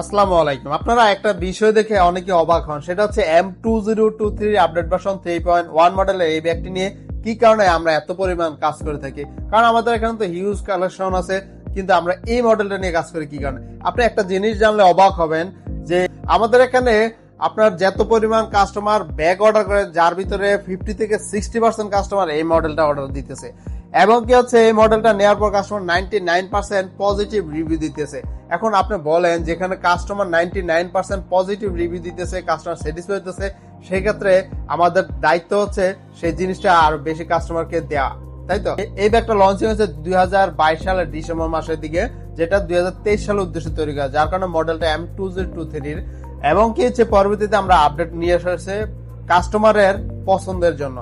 আসসালামু আলাইকুম। আপনারা একটা বিষয় দেখে অনেকে অবাক হন। সেটা হচ্ছে M two zero two three update version three point one মডেলের এই ব্যাগটি নিয়ে কি কারণে আমরা এত পরিমাণ কাজ করে থাকি? কারণ আমাদের এখানে তো হিউজ কালেকশন আছে, কিন্তু আমরা এই মডেলটা নিয়ে কাজ করি কি কারণে? আপনি একটা জিনিস জানলে অবাক হবেন যে আমাদের এখানে আপনার যত পরিমাণ কাস্টমার ব্যাগ অর্ডার করেন যার ভিতরে ফিফটি থেকে সিক্সটি পার্সেন্ট কাস্টমার এই মডেলটা অর্ডার দিতেছে। এবং কি হচ্ছে, এই মডেলটা নেওয়ার পর customer ninety nine percent positive review দিতেছে। এখন আপনি বলেন, যেখানে customer ninety nine percent positive review দিতেছে কাস্টমার স্যাটিসফাই হতেছে সেই ক্ষেত্রে আমাদের দায়িত্ব হচ্ছে সেই জিনিসটা আরও বেশি কাস্টমারকে দেওয়া, তাই তো? এই ব্যাগটা লঞ্চিং হয়েছে দুই হাজার বাইশ সালের ডিসেম্বর মাসের দিকে, যেটা দুই হাজার তেইশ সালের উদ্দেশ্যে তৈরি করা, যার কারণে মডেলটা এম টু জিরো টু থ্রির এবং কি হচ্ছে, পরবর্তীতে আমরা আপডেট নিয়ে এসেছে কাস্টমারের পছন্দের জন্য।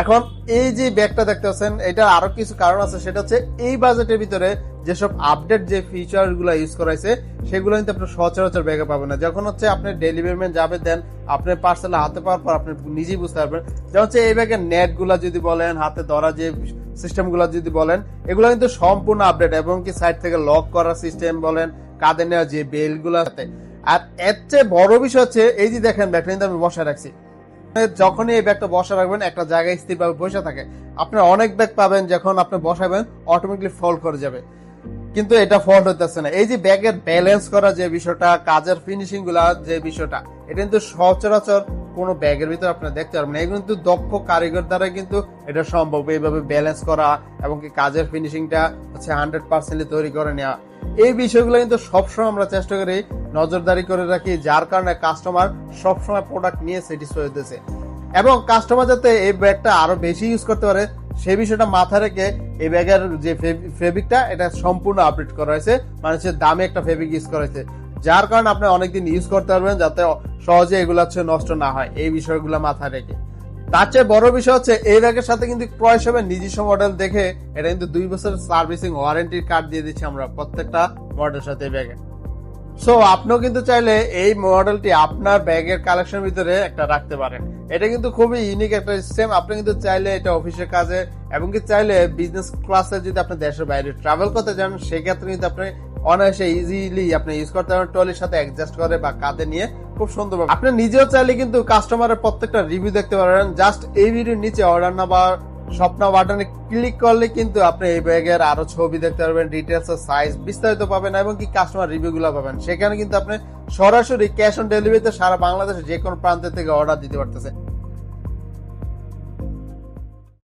এখন এই যে ব্যাগটা দেখতে পাচ্ছেন এটা আরও কিছু কারণ আছে। সেটা হচ্ছে এই বাজেটের ভিতরে যেসব আপডেট যে ফিচারগুলো ইউজ করাইছে সেগুলো কিন্তু আপনি সচরাচর ব্যাগে পাবেন না। যখন হচ্ছে আপনি ডেলিভারি ম্যান যাবে দেন আপনি পার্সেল হাতে পাওয়ার পর আপনি নিজেই বুঝতে পারবেন। যেমন হচ্ছে এই ব্যাগের নেটগুলা যদি বলেন, হাতে ধরা যে সিস্টেমগুলা যদি বলেন, এগুলো কিন্তু সম্পূর্ণ আপডেট এবং কি সাইড থেকে লক করার সিস্টেম বলেন, কাঁধে নেওয়া যে বেলগুলো আর এর চেয়ে বড় বিষয় হচ্ছে, এই যে দেখেন, ব্যাগটা কিন্তু আমি বসায় রাখছি। যখনই এই ব্যাগটা বসা রাখবেন, একটা জায়গায় স্থিরভাবে বসে থাকে। আপনার অনেক ব্যাগ পাবেন, যখন আপনি বসাবেন অটোমেটিকলি ফল করে যাবে। কিন্তু এটা ফল্ট হতেছে না। এই যে ব্যাগের ব্যালেন্স করা যে বিষয়টা, কাজের ফিনিশিংগুলা যে বিষয়টা, এটা কিন্তু সচরাচর কোনো ব্যাগের ভিতরে আপনি দেখতে পারবেন এগুলো কিন্তু দক্ষ কারিগর দ্বারা কিন্তু এটা সম্ভব। এইভাবে ব্যালেন্স করা এবং কি কাজের ফিনিশিংটা হচ্ছে হান্ড্রেড পার্সেন্টলি তৈরি করে নেওয়া। এই বিষয়গুলো কিন্তু সবসময় আমরা চেষ্টা করি নজরদারি করে রাখি, যার কারণে কাস্টমার সবসময় প্রোডাক্ট নিয়ে স্যাটিসফাই হতেছে এবং কাস্টমার যাতে এই ব্যাগটা আরও বেশি ইউজ করতে পারে সেই বিষয়টা মাথায় রেখে এই ব্যাগের যে ফেব্রিকটা এটা সম্পূর্ণ আপডেট করা হয়েছে। মানে হচ্ছে দামে একটা ফেব্রিক ইউজ করা হয়েছে। যার কারণে আপনি অনেকদিন ইউজ করতে পারবেন যাতে সহজে এগুলো হচ্ছে নষ্ট না হয়। এই বিষয়গুলো মাথায় রেখে। তার চেয়ে বড় বিষয় হচ্ছে, এই ব্যাগের সাথে কিন্তু ক্রয় হিসেবে নিজস্ব মডেল দেখে এটা কিন্তু দুই বছর সার্ভিসিং ওয়ারেন্টির কার্ড দিয়ে দিচ্ছি আমরা প্রত্যেকটা মডেলের সাথে ব্যাগে। সো আপনিও কিন্তু চাইলে এই মডেলটি আপনার ব্যাগের কালেকশন ভিতরে একটা রাখতে পারেন। এটা কিন্তু খুবই ইউনিক একটা সিস্টেম আপনি কিন্তু চাইলে এটা অফিসের কাজে এবং কি চাইলে বিজনেস ক্লাসে যদি আপনি দেশের বাইরে ট্রাভেল করতে চান সেক্ষেত্রে কিন্তু আপনি অনায়াসে ইজিলি আপনি ইউজ করতে পারেন। ট্রলির সাথে অ্যাডজাস্ট করে বা কাঁধে নিয়ে খুব সুন্দর আপনি নিজেও চাইলে কিন্তু কাস্টমারের প্রত্যেকটা রিভিউ দেখতে পারেন। জাস্ট এই ভিডিওর নিচে অর্ডার নাম্বার স্বপ্ন বাটনে ক্লিক করলে কিন্তু আপনি এই ব্যাগের আরও ছবি দেখতে পারবেন ডিটেলস সাইজ বিস্তারিত পাবেন এবং কি কাস্টমার রিভিউ গুলো পাবেন। সেখানে কিন্তু আপনি সরাসরি ক্যাশ অন ডেলিভারিতে সারা বাংলাদেশে যে কোনো প্রান্ত থেকে অর্ডার দিতে পারতেছে।